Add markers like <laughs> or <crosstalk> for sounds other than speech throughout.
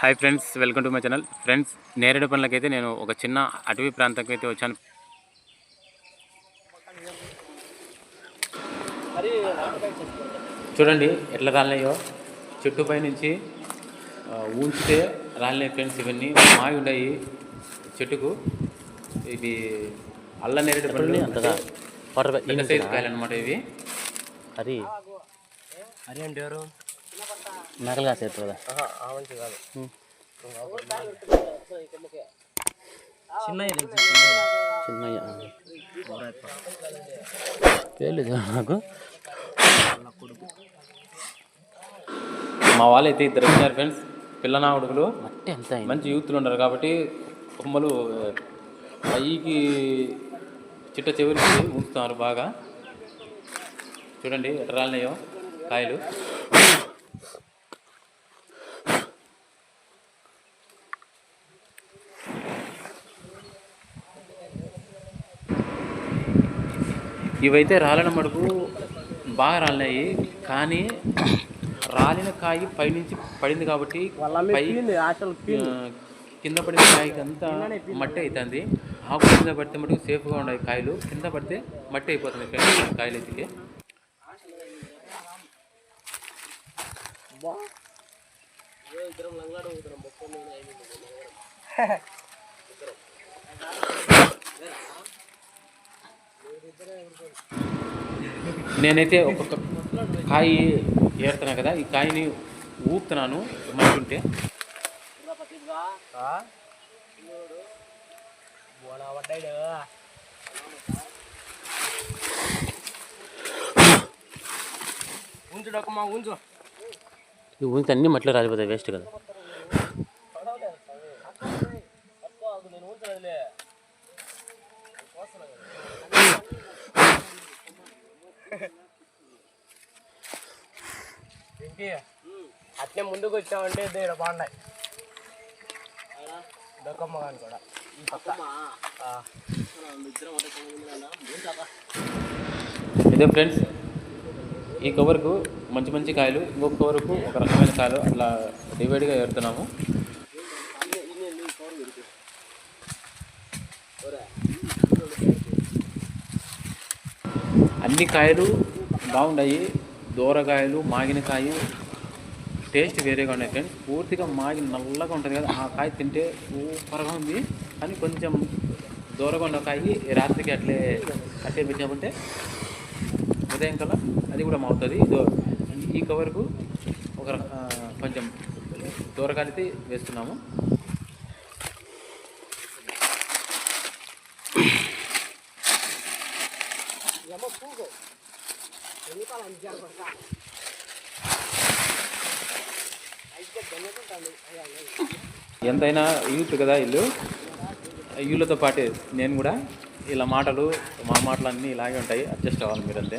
Hi friends welcome to my channel. Friends నేరేడు పనులకైతే నేను ఒక చిన్న అటవీ ప్రాంతంకి అయితే వచ్చాను. చూడండి ఎట్లా రాలినాయో. చెట్టుపై నుంచి ఊంచితే రాలినాయి ఫ్రెండ్స్ ఇవన్నీ. మావి ఉన్నాయి చెట్టుకు. ఇది అల్ల నేరేడు పండ్లు అంతగా సైజు కాయలు అనమాట ఇవి. అది హరి అంటే ఎవరు? నకలు కాసేపు కదా. చిన్నయ్య తెలియదు నాకు. మా వాళ్ళు అయితే ఇద్దరు వచ్చారు ఫ్రెండ్స్. పిల్లనా ఉడుకులు మంచి యూత్లు ఉన్నారు కాబట్టి కొమ్మలు పైకి చిట్ట చివరికి ఉంచుతున్నారు బాగా. చూడండి ఎట్లా రాలినాయో కాయలు. ఇవైతే రాలిన మటుకు బాగా రాలినాయి. కానీ రాలిన కాయ పైనుంచి పడింది కాబట్టి కింద పడిన కాయకి అంతా మట్టి అవుతుంది ఆకు కింద పడితే మటుకు సేఫ్గా ఉన్నాయి కాయలు. కింద పడితే మట్టి అయిపోతుంది కాయలు ఎత్తికి <laughs> నేనైతే ఒక్కొక్క కాయ ఏరుతున్నా కదా ఈ కాయని ఊపుతున్నాను పడ్డాడు ఉంచు డొక్కమ్మా ఉంచు. ఈ ఊరికి అన్ని రాలిపోతాయి వేస్ట్ కదా. అట్నే ముందుకు వచ్చామంటే దగ్గర బాగున్నాయి. దొక్కమ్మ కానీ కూడా. ఈ పక్క. ఇదే ఫ్రెండ్స్ ఈ కవర్కు మంచి మంచి కాయలు ఇంకొక కవర్కు ఒక రకమైన కాయలు అట్లా డివైడ్గా ఏరుతున్నాము. అన్ని కాయలు బాగున్నాయి దూరకాయలు మాగిన కాయ. టేస్ట్ వేరేగా ఉన్నాయి ఫ్రెండ్స్. పూర్తిగా మాగి నల్లగా ఉంటుంది కదా ఆ కాయ తింటే సూపర్గా ఉంది. కానీ కొంచెం దూరంగా ఉన్న కాయ రాత్రికి అట్లే అట్లే పెట్టామంటే ఉదయం కల్లా అది కూడా మారుతుంది ఈ కవర్కు ఒక కొంచెం దూరకాలితే వేస్తున్నాము. ఎంతైనా యూత్ కదా ఇల్లు? ఇల్లుతో పాటే నేను కూడా ఇలా మాటలు మా మాటలు అన్నీ ఇలాగే ఉంటాయి. అడ్జస్ట్ అవ్వాలి మీరంతే.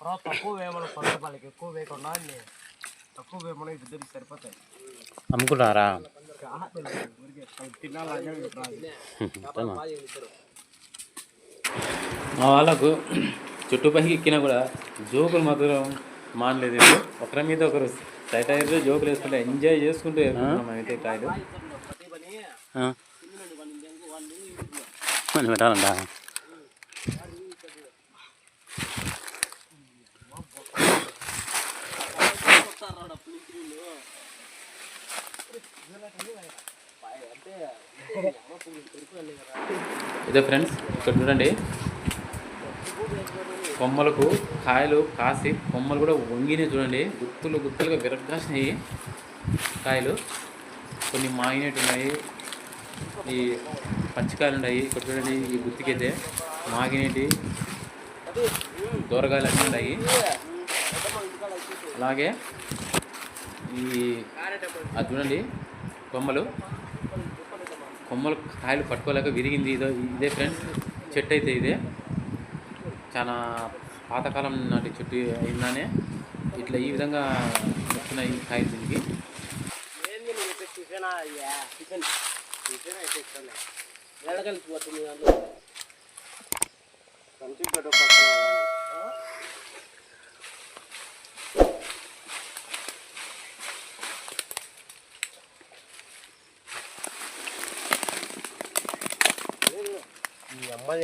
ఒకరోజు తక్కువ వేయమని కొత్త రూపాయలకి ఎక్కువ వేయకుండా తక్కువ వేయమని ఇద్దరికి సరిపోతాయి అమ్ముకున్నారా? మా వాళ్ళకు చుట్టుపైకి ఎక్కినా కూడా జోకులు మాత్రం మానలేదు. ఒకరి మీద ఒకరు సైట్ అయ్యారు జోకులు వేసుకుంటే ఎంజాయ్ చేసుకుంటూ అయితే కాయలు? మనం పెట్టాలంట ఇదే ఫ్రెండ్స్ ఇక్కడ చూడండి. కొమ్మలకు కాయలు కాసి కొమ్మలు కూడా వంగినాయి చూడండి. గుత్తులు గుత్తులుగా విరగ్గాసినాయి కాయలు. కొన్ని మాగినట్టు ఉన్నాయి. ఈ పచ్చికాయలు ఉన్నాయి. ఇక్కడ చూడండి ఈ గుత్తికైతే మాగినేటి దూరగాయలు అన్నీ ఉన్నాయి. అలాగే ఈ అది చూడండి కొమ్మలు. కొమ్మలు కాయలు పట్టుకోలేక విరిగింది. ఇదో ఇదే ఫ్రెండ్స్ చెట్టు అయితే ఇదే. చాలా పాతకాలం నాటి చెట్టు అయిందానే. ఇట్లా ఈ విధంగా వస్తున్నాయి ఈ కాయలు దీనికి. ఏంది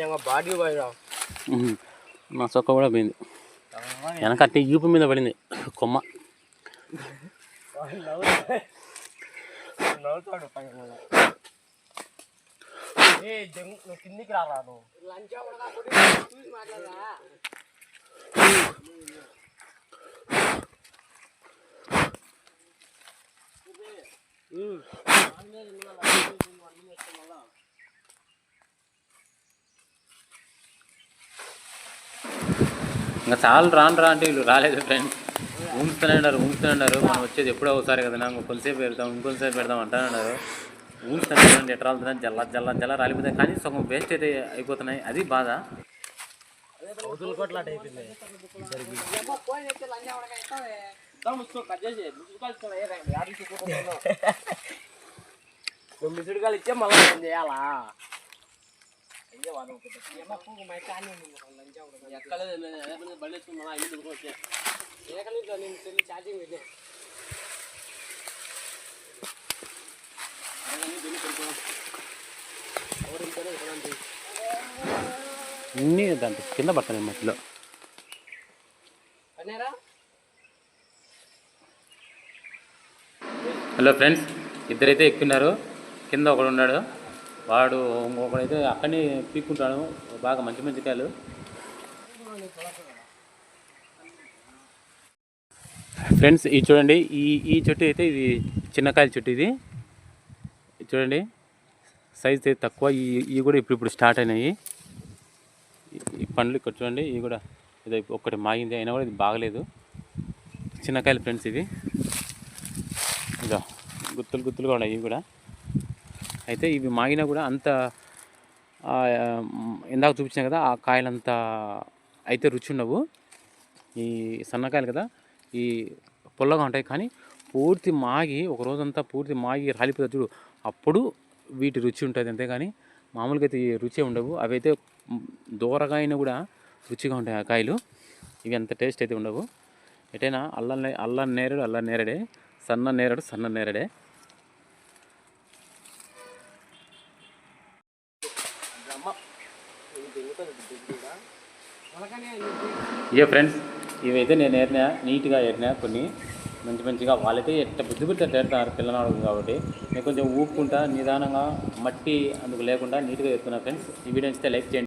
బాడీ ఉహు. మా చొక్క కూడా పోయింది. వెనక అట్టి ఈపు మీద పడింది. కొమ్మ. కిందికి రారా నువ్వు? ఇంకా చాలా రాను రా అంటే వీళ్ళు రాలేదు ఫ్రెండ్స్ ఊంచుతూనే ఉన్నారు ఊంచుతూనే ఉన్నారు. మనం వచ్చేది ఎప్పుడో ఒకసారి కదా నాకు కొంతసేపు పెడతాం ఇంకొంతసేపు పెడతాం అంటానే ఉన్నారు. ఊంచుతూనే చూడండి ఎట్లా రాలుతున్నాయి జల్ల జల్ల జల్ల రాలిపోతాయి. కానీ సగం వేస్ట్ అయితే అయిపోతున్నాయి. అది బాధ. <laughs> ఇచ్చే మళ్ళీ చేయాలా? ఎక్కలేదు బండి వేసుకున్నా నేను ఛార్జింగ్ అన్నీ దాంట్లో కింద పడతాను మట్టిలో హలో ఫ్రెండ్స్ ఇద్దరైతే ఎక్కున్నారు. కింద ఒకడు ఉన్నాడు. వాడు ఇంకొకడైతే అక్కడనే పీక్కుంటాడు. బాగా మంచి మంచి కాయలు. ఫ్రెండ్స్ ఇది చూడండి. ఈ ఈ చెట్టు అయితే ఇది చిన్నకాయల చెట్టు ఇది. చూడండి. సైజ్ అయితే తక్కువ. ఈ ఇవి కూడా ఇప్పుడు ఇప్పుడు స్టార్ట్ అయినాయి. ఈ- ఈ పండ్లు ఇక్కడ చూడండి. ఇవి కూడా ఇది ఒక్కటి మాగింది. అయినా కూడా ఇది బాగలేదు. చిన్నకాయలు ఫ్రెండ్స్ ఇవి ఇదో గుత్తులు గుత్తులుగా ఉన్నాయి ఇవి కూడా. అయితే ఇవి మాగినా కూడా అంత ఇందాక చూపించిన కదా ఆ కాయలంత అయితే రుచి ఉండవు ఈ సన్నకాయలు కదా ఈ పొల్లగా ఉంటాయి. కానీ పూర్తి మాగి ఒక రోజంతా పూర్తి మాగి రాలిపోతుంది చూడు. అప్పుడు వీటి రుచి ఉంటుంది అంతేగాని మామూలుగా అయితే రుచే రుచి ఉండవు. అవి అయితే దూరగా అయినా కూడా రుచిగా ఉంటాయి ఆ కాయలు. ఇవి అంత టేస్ట్ అయితే ఉండవు. ఎటైనా అల్ల నే- నేరడు అల్ల నేరడే సన్న నేరడు సన్న నేరడే. ఇయో ఫ్రెండ్స్ ఇవైతే నేను ఏరినా నీట్గా ఏరినా కొన్ని మంచి మంచిగా వాళ్ళైతే ఎట్ట బుద్ధి బుద్ధి ఏరుతున్నారు పిల్లనాడు కాబట్టి. నేను కొంచెం ఊపుకుంటా నిదానంగా మట్టి అందుకు లేకుండా నీట్గా ఎత్తున్నా ఫ్రెండ్స్. ఈ వీడియో నచ్చితే లైక్ చేయండి.